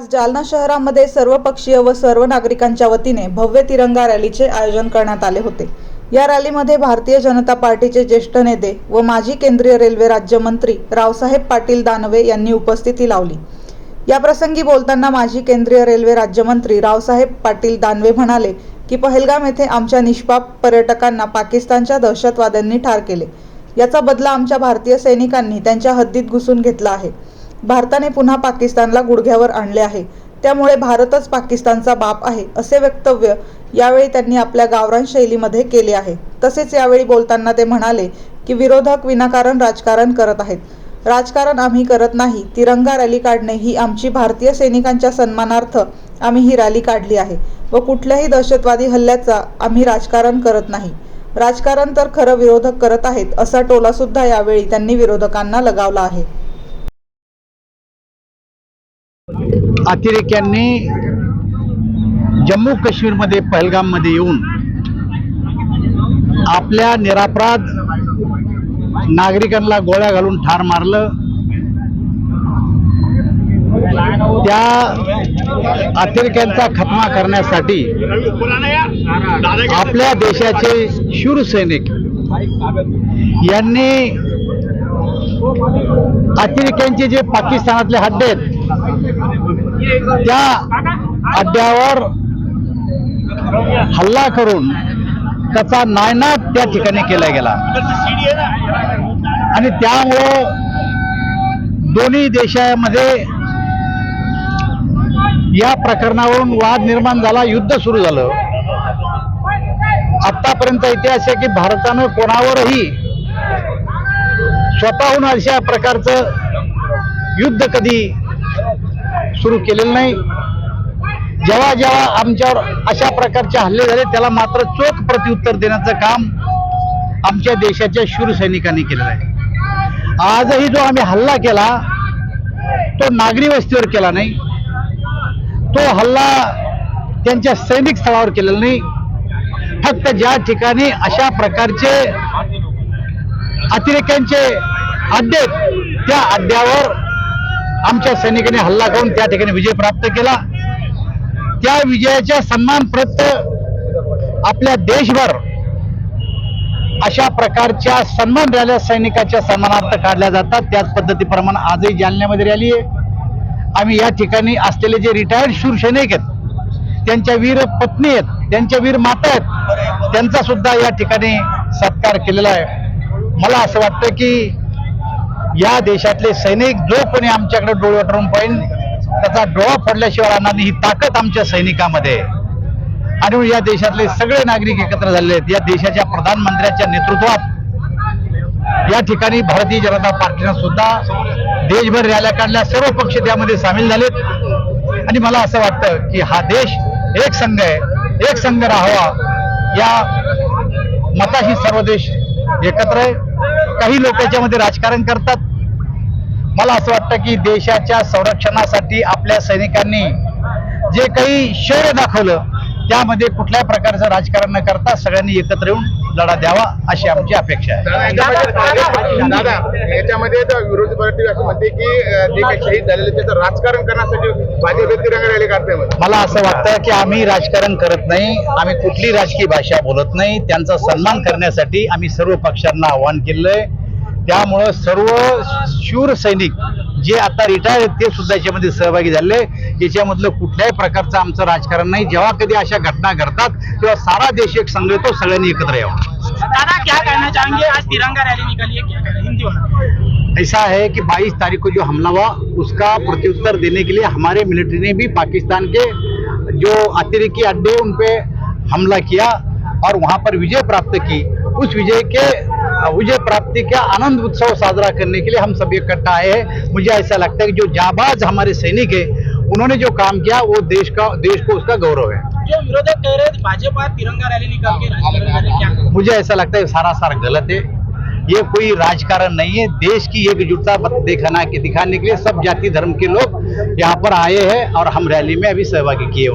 आज जालना शहरामध्ये सर्वपक्षीय व सर्व नागरिकांच्या वतीने भव्य तिरंगा रॅलीचे आयोजन करण्यात आले होते. या रॅलीमध्ये भारतीय जनता पार्टीचे ज्येष्ठ नेते व माजी केंद्रीय रेल्वे राज्यमंत्री रावसाहेब पाटील दानवे यांनी उपस्थिती लावली. या प्रसंगी बोलताना माजी केंद्रीय रेल्वे राज्यमंत्री रावसाहेब पाटील दानवे म्हणाले की पहलगाम येथे आमच्या निष्पाप पर्यटकांना पाकिस्तानच्या दहशतवाद्यांनी ठार केले. याचा बदला आमच्या भारतीय सैनिकांनी त्यांच्या हद्दीत घुसून घेतला आहे. भारताने पुन्हा पाकिस्तानला गुडघ्यावर आणले आहे. त्यामुळे भारतच पाकिस्तानचा बाप आहे असे वक्तव्य यावेळी त्यांनी आपल्या गावरान शैलीमध्ये केले आहे. तसेच यावेळी बोलताना ते म्हणाले की विरोधक विनाकारण राजकारण करत आहेत. राजकारण आम्ही करत नाही. तिरंगा रॅली काढणे ही आमची भारतीय सैनिकांच्या सन्मानार्थ आम्ही ही रॅली काढली आहे व कुठल्याही दहशतवादी हल्ल्याचा आम्ही राजकारण करत नाही. राजकारण तर खरं विरोधक करत आहेत असा टोला सुद्धा यावेळी त्यांनी विरोधकांना लगावला आहे. अतिरेक्यांनी जम्मू काश्मीरमध्ये पहलगाममध्ये येऊन आपल्या निरापराध नागरिकांना गोळ्या घालून ठार मारलं. त्या अतिरेक्यांचा खत्मा करण्यासाठी आपल्या देशाचे शूर सैनिक यांनी अतिरेक्यांचे जे पाकिस्तानातले हड्डे आहेत त्या अड्ड्यावर हल्ला करून त्याचा नायनाट त्या ठिकाणी केला गेला. आणि त्यामुळं दोन्ही देशामध्ये या प्रकरणावरून वाद निर्माण झाला युद्ध सुरू झालं. आतापर्यंत इतिहास आहे की भारतानं कोणावरही स्वतःहून अशा प्रकारचं युद्ध कधी सुरू केलेलं नाही. जेव्हा जेव्हा आमच्यावर अशा प्रकारचे हल्ले झाले त्याला मात्र चोख प्रत्युत्तर देण्याचं काम आमच्या देशाच्या शूर सैनिकांनी केलेलं आहे. आजही जो आम्ही हल्ला केला तो नागरी वस्तीवर केला नाही. तो हल्ला त्यांच्या सैनिक स्थळावर केलेला नाही. फक्त ज्या ठिकाणी अशा प्रकारचे अतिरेक्यांचे अड्डे त्या अड्ड्यावर आमच्या सैनिकांनी हल्ला करून त्या ठिकाणी विजय प्राप्त केला. त्या विजयाच्या सन्मानप्रत आपल्या देशभर अशा प्रकारच्या सन्मान रॅल्या सैनिकाच्या सन्मानार्थ काढल्या जातात. त्याच पद्धतीप्रमाणे आजही जालन्यामध्ये रॅली आहे. आम्ही या ठिकाणी असलेले जे रिटायर्ड शूर सैनिक आहेत त्यांच्या वीर पत्नी आहेत त्यांच्या वीर माता आहेत त्यांचा सुद्धा या ठिकाणी सत्कार केलेला आहे. मला असं वाटतं की या देशातले सैनिक जो कोणी आमच्याकडे डोळे वाटून पाहिजे त्याचा डोळा फोडल्याशिवाय राहणार नाही ही ताकद आमच्या सैनिकामध्ये आणि या देशातले सगळे नागरिक एकत्र झालेले आहेत. या देशाच्या प्रधानमंत्र्यांच्या नेतृत्वात या ठिकाणी भारतीय जनता पार्टीनं सुद्धा देशभर रॅल्या काढल्या. सर्व पक्ष त्यामध्ये सामील झालेत. आणि मला असं वाटतं की हा देश एक संघ आहे एक संघ राहावा. या मताशी सर्व देश एकत्र आहे. काही लोक याच्यामध्ये राजकारण करतात. मला असं वाटतं की देशाच्या संरक्षणासाठी आपल्या सैनिकांनी जे काही शौर्य दाखवलं त्यामध्ये कुठल्याही प्रकारचं राजकारण न करता सगळ्यांनी एकत्र येऊन लढा द्यावा अशी आमची अपेक्षा आहे. दादा याच्यामध्ये तर विरोधी पार्टी असं म्हणते की जे काही शहीद झालेले त्याचं राजकारण करण्यासाठी भाजप. मला असं वाटतं की आम्ही राजकारण करत नाही आम्ही कुठली राजकीय भाषा बोलत नाही त्यांचा सन्मान करण्यासाठी आम्ही सर्व पक्षांना आव्हान केलंय. त्यामुळं सर्व शूर सैनिक जे आता रिटायर आहेत ते सुद्धा याच्यामध्ये सहभागी झाले. याच्यामधलं कुठल्याही प्रकारचं आमचं राजकारण नाही. जेव्हा कधी अशा घटना घडतात तेव्हा सारा देश एक संघ सगळ्यांनी एकत्र यावं. दादा क्या कहना चाहेंगे? आज तिरंगा रैली निकली है हिंदी ऐसा है कि 22 तारीख को जो हमला हुआ उसका प्रत्युत्तर देने के लिए हमारे मिलिट्री ने भी पाकिस्तान के जो अतिरेकी अड्डे उन पे हमला किया और वहाँ पर विजय प्राप्त की। उस विजय के विजय प्राप्ति का आनंद उत्सव साजरा करने के लिए हम सब इकट्ठा आए हैं। मुझे ऐसा लगता है कि जो जाबाज हमारे सैनिक है उन्होंने जो काम किया वो देश का देश को उसका गौरव है। जो विरोधक कह रहे थे भाजपा तिरंगा रैली निकाल के क्या? मुझे ऐसा लगता है सारा सारा गलत है। ये कोई राजकारण नहीं है। देश की एकजुटता दिखाना के दिखाने के लिए सब जाति धर्म के लोग यहाँ पर आए हैं और हम रैली में अभी सहभागी किए